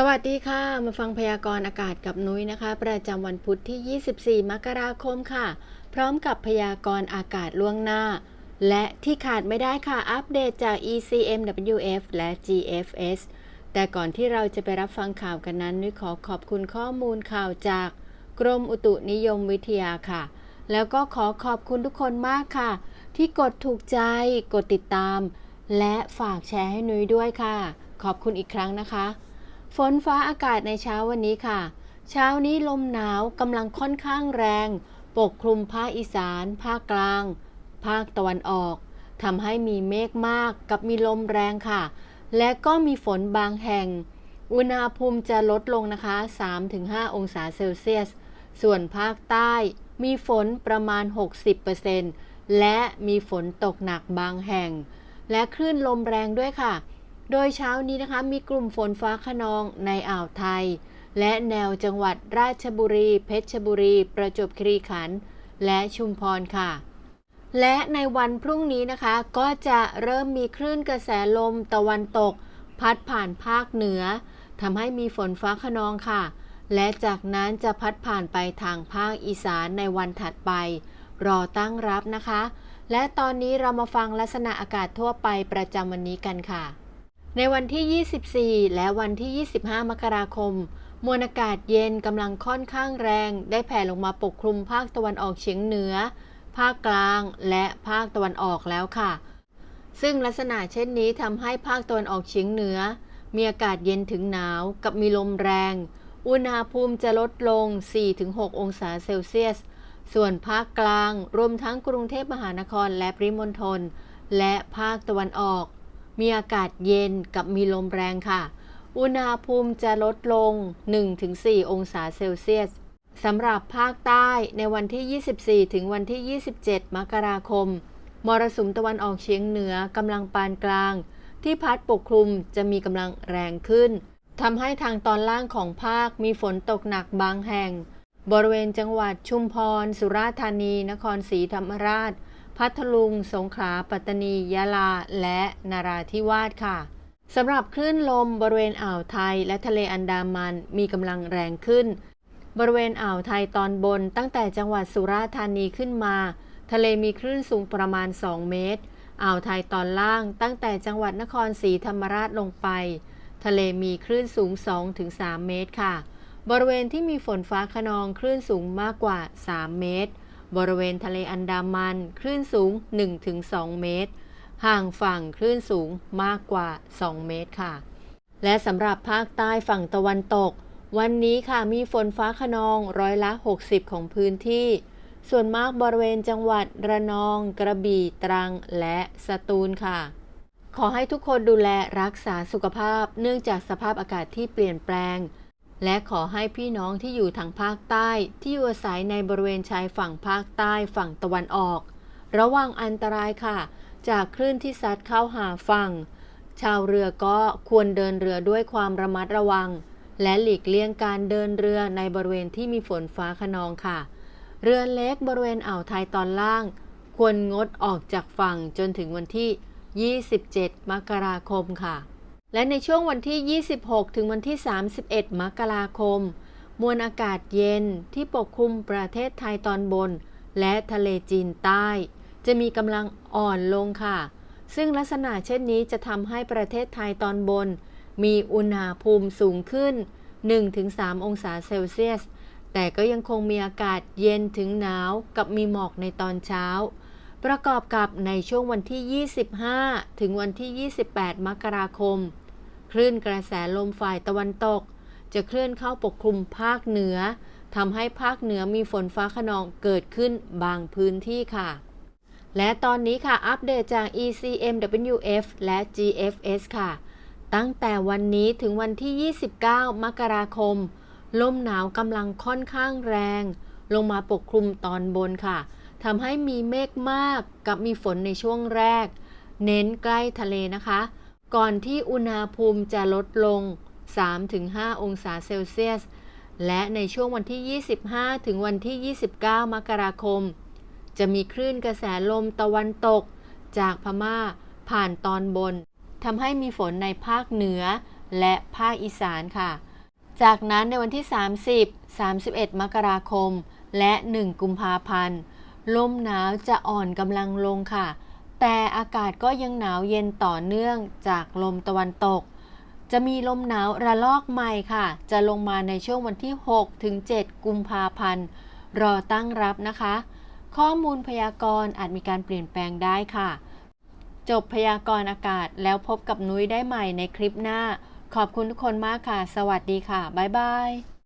สวัสดีค่ะ มาฟังพยากรณ์อากาศกับนุ้ยนะคะ ประจำวันพุธที่ 24 มกราคมค่ะ พร้อมกับพยากรณ์อากาศล่วงหน้า และที่ขาดไม่ได้ค่ะ อัปเดตจาก ECMWF และ GFS แต่ก่อนที่เราจะไปรับฟังข่าวกันนั้น นุ้ยขอขอบคุณข้อมูลข่าวจากกรมอุตุนิยมวิทยาค่ะ แล้วก็ขอขอบคุณทุกคนมากค่ะ ที่กดถูกใจ กดติดตาม และฝากแชร์ให้นุ้ยด้วยค่ะ ขอบคุณอีกครั้งนะคะ ฝนฟ้าอากาศในเช้าวันนี้ค่ะ เช้านี้ลมหนาวกำลังค่อนข้างแรง ปกคลุมภาคอีสาน ภาคกลาง ภาคตะวันออกทำให้มีเมฆมากกับมีลมแรงค่ะ และก็มีฝนบางแห่ง อุณหภูมิจะลดลงนะคะ 3-5 องศาเซลเซียส ส่วนภาคใต้มีฝนประมาณ 60%และมีฝนตกหนักบางแห่ง และคลื่นลมแรงด้วยค่ะ โดยเช้านี้นะคะมีกลุ่มฝนฟ้าขนองในอ่าวไทย และแนวจังหวัดราชบุรี เพชรบุรี ประจวบคีรีขันธ์และชุมพรค่ะ และในวันพรุ่งนี้นะคะ ก็จะเริ่มมีคลื่นกระแสลมตะวันตก พัดผ่านภาคเหนือทำให้มีฝนฟ้าขนองค่ะ และจากนั้นจะพัดผ่านไปทางภาคอีสานในวันถัดไป รอตั้งรับนะคะ และตอนนี้เรามาฟังลักษณะอากาศทั่วไปประจำวันนี้กันค่ะ ในวันที่ 24 และวันที่ 25 มกราคม มวลอากาศเย็นกำลังค่อนข้างแรง ได้แผ่ลงมาปกคลุมภาคตะวันออกเฉียงเหนือ ภาคกลาง และภาคตะวันออกแล้วค่ะ ซึ่งลักษณะเช่นนี้ทำให้ภาคตะวันออกเฉียงเหนือ มีอากาศเย็นถึงหนาว กับมีลมแรง อุณหภูมิจะลดลง 4-6 องศาเซลเซียส ส่วนภาคกลาง รวมทั้งกรุงเทพมหานครและปริมณฑล และภาคตะวันออก มีอากาศเย็นกับมีลมแรงค่ะ อุณหภูมิจะลดลง 1-4 องศาเซลเซียสสำหรับภาคใต้ในวันที่ 24 ถึงวันที่ 27 มกราคม มรสุมตะวันออกเฉียงเหนือกำลังปานกลาง ที่พัดปกคลุมจะมีกำลังแรงขึ้นทำให้ทางตอนล่างของภาคมีฝนตกหนักบางแห่ง บริเวณจังหวัดชุมพร สุราษฎร์ธานี นครศรีธรรมราช พัทลุง สงขลา ปัตตานี ยะลา และนาราธิวาสค่ะสำหรับคลื่นลมบริเวณอ่าวไทยและทะเลอันดามันมีกำลังแรงขึ้น บริเวณอ่าวไทยตอนบนตั้งแต่จังหวัดสุราษฎร์ธานีขึ้นมา ทะเลมีคลื่นสูงประมาณ 2 เมตร อ่าวไทยตอนล่างตั้งแต่จังหวัดนครศรีธรรมราชลงไป ทะเลมีคลื่นสูง 2-3 เมตรค่ะ บริเวณที่มีฝนฟ้าขนองคลื่นสูงมากกว่า 3 เมตร บริเวณทะเลอันดามัน คลื่นสูง 1-2 เมตร ห่างฝั่งคลื่นสูงมากกว่า 2 เมตรค่ะ และสำหรับภาคใต้ฝั่งตะวันตก วันนี้ค่ะมีฝนฟ้าขนองร้อยละ 60 ของพื้นที่ ส่วนมากบริเวณจังหวัดระนอง กระบี่ตรังและสตูลค่ะ ขอให้ทุกคนดูแลรักษาสุขภาพ เนื่องจากสภาพอากาศที่เปลี่ยนแปลง และขอให้พี่น้องที่อยู่ทางภาคใต้ ที่อยู่อาศัยในบริเวณชายฝั่งภาคใต้ฝั่งตะวันออก ระวังอันตรายค่ะ จากคลื่นที่ซัดเข้าหาฝั่ง ชาวเรือก็ควรเดินเรือด้วยความระมัดระวัง และหลีกเลี่ยงการเดินเรือในบริเวณที่มีฝนฟ้าขนองค่ะ เรือเล็กบริเวณอ่าวไทยตอนล่าง ควรงดออกจากฝั่งจนถึงวันที่ 27 มกราคมค่ะ และในช่วงวันที่ 26 ถึงวันที่ 31 มกราคม มวลอากาศเย็นที่ปกคลุมประเทศไทยตอนบน และทะเลจีนใต้ จะมีกำลังอ่อนลงค่ะ ซึ่งลักษณะเช่นนี้จะทำให้ประเทศไทยตอนบน มีอุณหภูมิสูงขึ้น 1-3 องศาเซลเซียส แต่ก็ยังคงมีอากาศเย็นถึงหนาวกับมีหมอกในตอนเช้า ประกอบกับในช่วงวันที่ 25 ถึงวันที่ 28 มกราคม คลื่นกระแสลมฝ่ายตะวันตก จะเคลื่อนเข้าปกคลุมภาคเหนือทำให้ภาคเหนือมีฝนฟ้าขนองเกิดขึ้นบางพื้นที่ค่ะ และตอนนี้ค่ะ อัปเดตจาก ECMWF และ GFS ค่ะ ตั้งแต่วันนี้ถึงวันที่ 29 มกราคม ลมหนาวกำลังค่อนข้างแรง ลงมาปกคลุมตอนบนค่ะ ทำให้มีเมฆมากกับมีฝนในช่วงแรก เน้นใกล้ทะเลนะคะ ก่อนที่อุณหภูมิจะลดลง 3-5 องศาเซลเซียส และในช่วงวันที่ 25 ถึงวันที่ 29 มกราคม จะมีคลื่นกระแสลมตะวันตก จากพม่าผ่านตอนบนทำให้มีฝนในภาคเหนือและภาคอีสานค่ะ จากนั้นในวันที่ 30 31 มกราคม และ 1 กุมภาพันธ์ ลมหนาวจะอ่อนกำลังลงค่ะ แต่อากาศก็ยังหนาวเย็นต่อเนื่องจากลมตะวันตก จะมีลมหนาวระลอกใหม่ค่ะ จะลงมาในช่วงวันที่ 6 ถึง 7 กุมภาพันธ์ รอตั้งรับนะคะ ข้อมูลพยากรณ์อาจมีการเปลี่ยนแปลงได้ค่ะ จบพยากรณ์อากาศแล้วพบกับนุ้ยได้ใหม่ในคลิปหน้า ขอบคุณทุกคนมากค่ะ สวัสดีค่ะ บ๊ายบาย